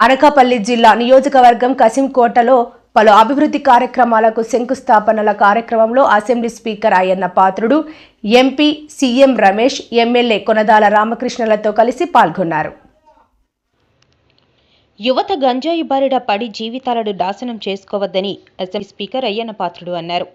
అనకాపల్లి జిల్లా నియోజకవర్గం కసింకోటలో పలు అభివృద్ధి కార్యక్రమాలకు శంకుస్థాపనల కార్యక్రమంలో assembly speaker Ayyanna Patrudu MP CM Ramesh MLA Konathala రామకృష్ణలతో కలిసి పాల్గొన్నారు. యువత గంజాయి బారిన పడి జీవితాలను నాశనం చేసుకోవద్దని అసెంబ్లీ స్పీకర్ అయ్యన్న పాత్రుడు అన్నారు.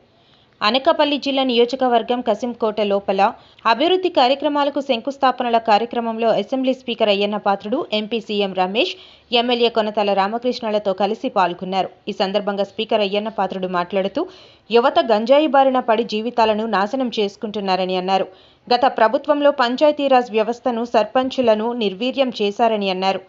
అనకాపల్లి జిల్లా నియోజకవర్గం కసింకోట లోపల అభివృద్ధి కార్యక్రమాలకు శంకుస్థాపనల కార్యక్రమంలో assembly speaker Ayyanna Patrudu MP CM Ramesh MLA Konathala రామకృష్ణలతో కలిసి పాల్గొన్నారు. ఈ సందర్భంగా స్పీకర్ అయ్యన్న పాత్రుడు మాట్లాడుతూ యువత గంజాయి బారిన పడి జీవితాలను నాశనం చేసుకుంటున్నారని అన్నారు. గత ప్రభుత్వంలో పంచాయతీరాజ్ వ్యవస్థను సర్పంచులను నిర్వీర్యం చేశారని అన్నారు.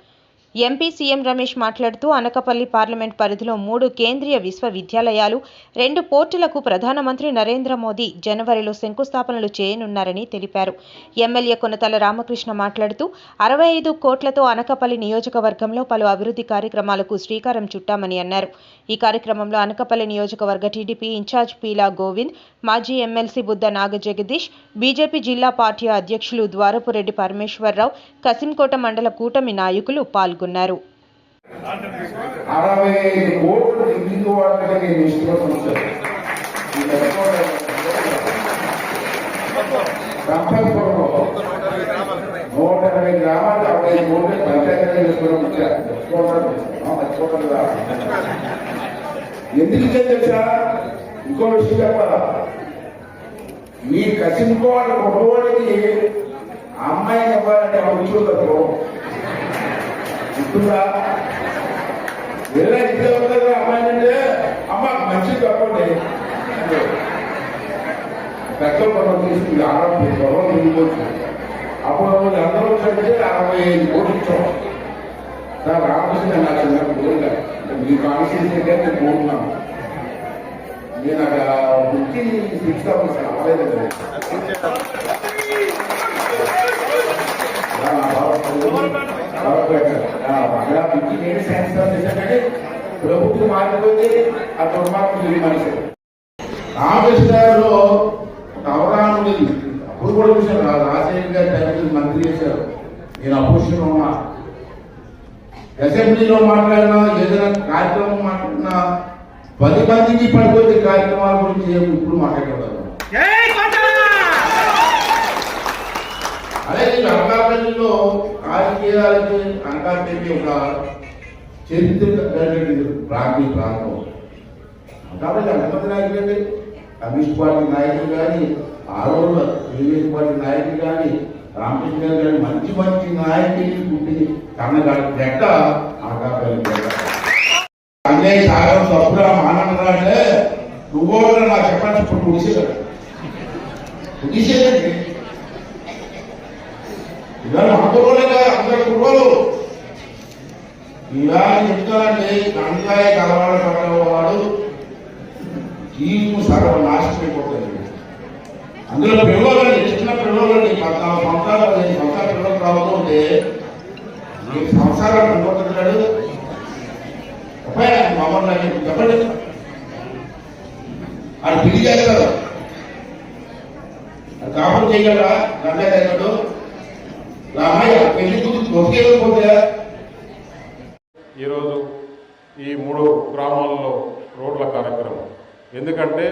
ఎంపీ సీఎం రమేష్ మాట్లాడుతూ అనకపల్లి పార్లమెంట్ పరిధిలో మూడు కేంద్రీయ విశ్వవిద్యాలయాలు రెండు పోర్టులకు ప్రధానమంత్రి నరేంద్ర మోదీ జనవరిలో శంకుస్థాపనలు చేయనున్నారని తెలిపారు. ఎమ్మెల్యే కొనతల రామకృష్ణ మాట్లాడుతూ అరవై ఐదు కోట్లతో అనకపల్లి నియోజకవర్గంలో పలు అభివృద్ధి కార్యక్రమాలకు శ్రీకారం చుట్టామని అన్నారు. ఈ కార్యక్రమంలో అనకపల్లి నియోజకవర్గ టీడీపీ ఇన్ఛార్జ్ పీలా గోవింద్ మాజీ ఎమ్మెల్సీ బుద్ధ నాగ జగదీష్ బీజేపీ జిల్లా పార్టీ అధ్యక్షులు ద్వారపురెడ్డి పరమేశ్వరరావు కసింకోట మండల కూటమి నాయకులు పాల్గొన్నారు పాల్గొన్నారు నూట గ్రామాలు అరవై ఎందుకు తెలుసా? ఇంకో విషయం చెప్పాలా? మీ కసింకోవాలి కొడుకోవాడికి అమ్మాయిని ఇవ్వాలంటే ఉంచుకోదు ఉంటుందా ఎలా ఇంట్లో ఉంటారు అమ్మాయి అంటే? అమ్మ మంచి తప్పండి పెద్దలు మనం తీసుకుని ఆరోగ్య గొడవ తిరిగిపోవచ్చు అప్పుడు మమ్మల్ని అందరూ చదివితే అరవై ఐదు కోట్లు ఇచ్చాం. సార్ రామకృష్ణ నా చిన్న కోరిక మీ కాన్స్టిట్యూన్సీ అయితే నేను కోరుకున్నాను నేను అక్కడ బుక్కి సిక్స్ అవర్స్ అవ్వలేదు కదా ప్రభుత్వం మారిపోతే ఆ దుర్మార్గం తిరిగి మనిషి రామకృష్ణలో అవగాహన ఉంది అప్పుడు కూడా చూశాను. రాజశేఖర్ గారి టైంకి మంత్రి చేశారు. నేను అపోజిషన్ ఉన్నా. అసెంబ్లీలో మాట్లాడినా ఏదైనా కార్యక్రమం మాట్లాడినా పది మందికి పడిపోతే కార్యక్రమాల గురించి ఇప్పుడు మాట్లాడగలరు అదే అనకాపల్లిలో రాజకీయాలకి అనకాపల్లి ఒక చరిత్ర కలిగినటువంటి ప్రాంతీయ ప్రాంతం అనకాపల్లి ఎంతమంది నాయకులండి కమ్యూనిస్ట్ పార్టీ నాయకులు కానీ ఆ రోజు తెలుగుదేశం పార్టీ నాయకులు కానీ రామకృష్ణ గారు కానీ మంచి మంచి నాయకులు పుట్టి కన్నగాడి. గడ్డ అనకాపల్లి అన్నయ్య సాగరం తప్పురా మానవరాడే నువ్వు నాకు చెప్పాల్సి ఇప్పుడు ముగిసేదాడు ముగిసేదండి ఇవాళ అందరూనే కాదు అందరు కుర్రోలు ఇలా చెప్తానంటే గంగాయ కలవాడ కలవాడు జీవితం సర్వ నాశనం అయిపోతుంది అందులో పిల్లలండి చిన్న పిల్లలండి పద్నాలుగు సంవత్సరాలు పదిహేను సంవత్సరాల పిల్లలు రావడం ఉంటే నీకు సంసారం అనుకుంటున్నాడు మమ్మల్ని చెప్పండి. అది పిలిచేస్తారు చేస్తారు అది కాపురం చేయగలరా గంగా తగ్గడు ఈరోజు ఈ మూడు గ్రామాలలో రోడ్ల కార్యక్రమం. ఎందుకంటే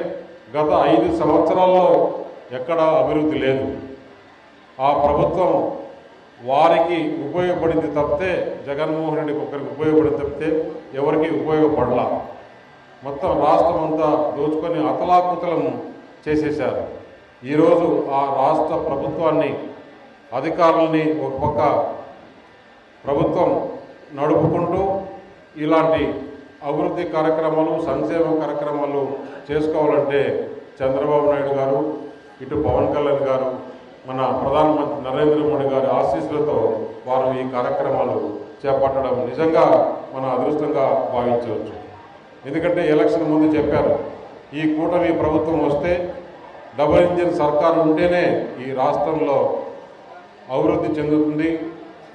గత ఐదు సంవత్సరాల్లో ఎక్కడా అభివృద్ధి లేదు. ఆ ప్రభుత్వం వారికి ఉపయోగపడింది తప్పితే జగన్మోహన్ రెడ్డికి ఒకరికి ఉపయోగపడింది తప్పితే ఎవరికి ఉపయోగపడలా. మొత్తం రాష్ట్రం అంతా దోచుకొని అతలాకుతలను చేసేశారు. ఈరోజు ఆ రాష్ట్ర ప్రభుత్వాన్ని అధికారులని ఒక పక్క ప్రభుత్వం నడుపుకుంటూ ఇలాంటి అభివృద్ధి కార్యక్రమాలు సంక్షేమ కార్యక్రమాలు చేసుకోవాలంటే చంద్రబాబు నాయుడు గారు ఇటు పవన్ కళ్యాణ్ గారు మన ప్రధానమంత్రి నరేంద్ర మోడీ గారి ఆశీస్సులతో వారు ఈ కార్యక్రమాలు చేపట్టడం నిజంగా మన అదృష్టంగా భావించవచ్చు. ఎందుకంటే ఎలక్షన్ ముందు చెప్పారు ఈ కూటమి ప్రభుత్వం వస్తే డబుల్ ఇంజిన్ సర్కారు ఉంటేనే ఈ రాష్ట్రంలో అభివృద్ధి చెందుతుంది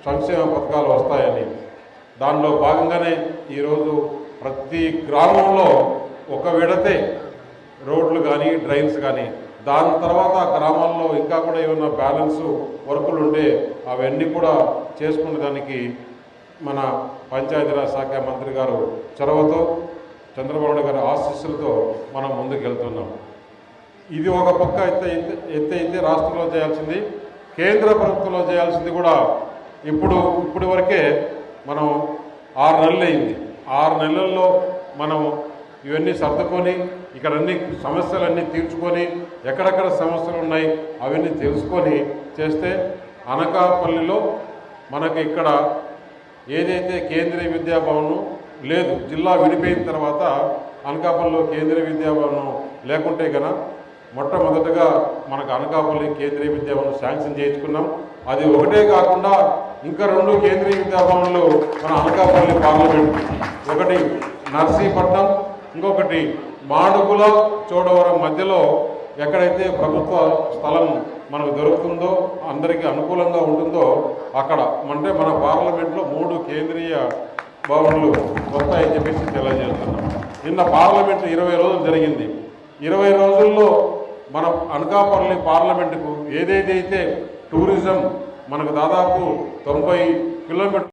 సంక్షేమ పథకాలు వస్తాయని. దానిలో భాగంగానే ఈరోజు ప్రతి గ్రామంలో ఒక విడతే రోడ్లు కానీ డ్రైన్స్ కానీ దాని తర్వాత గ్రామాల్లో ఇంకా కూడా ఏమైనా బ్యాలెన్స్ వర్కులు ఉంటే అవన్నీ కూడా చేసుకునే దానికి మన పంచాయతీరాజ్ శాఖ మంత్రి గారు చొరవతో చంద్రబాబు నాయుడు గారి ఆశీస్సులతో మనం ముందుకు వెళ్తున్నాం ఇది ఒక పక్క ఎత్త ఎత్త అయితే రాష్ట్రంలో చేయాల్సింది కేంద్ర ప్రభుత్వంలో చేయాల్సింది కూడా ఇప్పుడు ఇప్పటి వరకే మనం ఆరు నెలలు అయింది. ఆరు నెలల్లో మనం ఇవన్నీ సర్దుకొని ఇక్కడ అన్ని సమస్యలన్నీ తీర్చుకొని ఎక్కడెక్కడ సమస్యలు ఉన్నాయి అవన్నీ తెలుసుకొని చేస్తే అనకాపల్లిలో మనకి ఇక్కడ ఏదైతే కేంద్రీయ విద్యాభవనం లేదు జిల్లా విడిపోయిన తర్వాత అనకాపల్లిలో కేంద్రీయ విద్యాభవనం లేకుంటే గన మొట్టమొదటగా మనకు అనకాపల్లి కేంద్రీయ విద్యాభవనం శాంక్షన్ చేయించుకున్నాం. అది ఒకటే కాకుండా ఇంకా రెండు కేంద్రీయ విద్యాభవన్లు మన అనకాపల్లి పార్లమెంట్. ఒకటి నర్సీపట్నం ఇంకొకటి మాడుగుల చోడవరం మధ్యలో ఎక్కడైతే ప్రభుత్వ స్థలం మనకు దొరుకుతుందో అందరికీ అనుకూలంగా ఉంటుందో అక్కడ. అంటే మన పార్లమెంట్లో మూడు కేంద్రీయ భవన్లు వస్తాయని చెప్పేసి తెలియజేస్తున్నాం. నిన్న పార్లమెంట్ ఇరవై రోజులు జరిగింది. ఇరవై రోజుల్లో మన అనకాపల్లి పార్లమెంటుకు ఏదేదైతే టూరిజం మనకు దాదాపు తొంభై కిలోమీటర్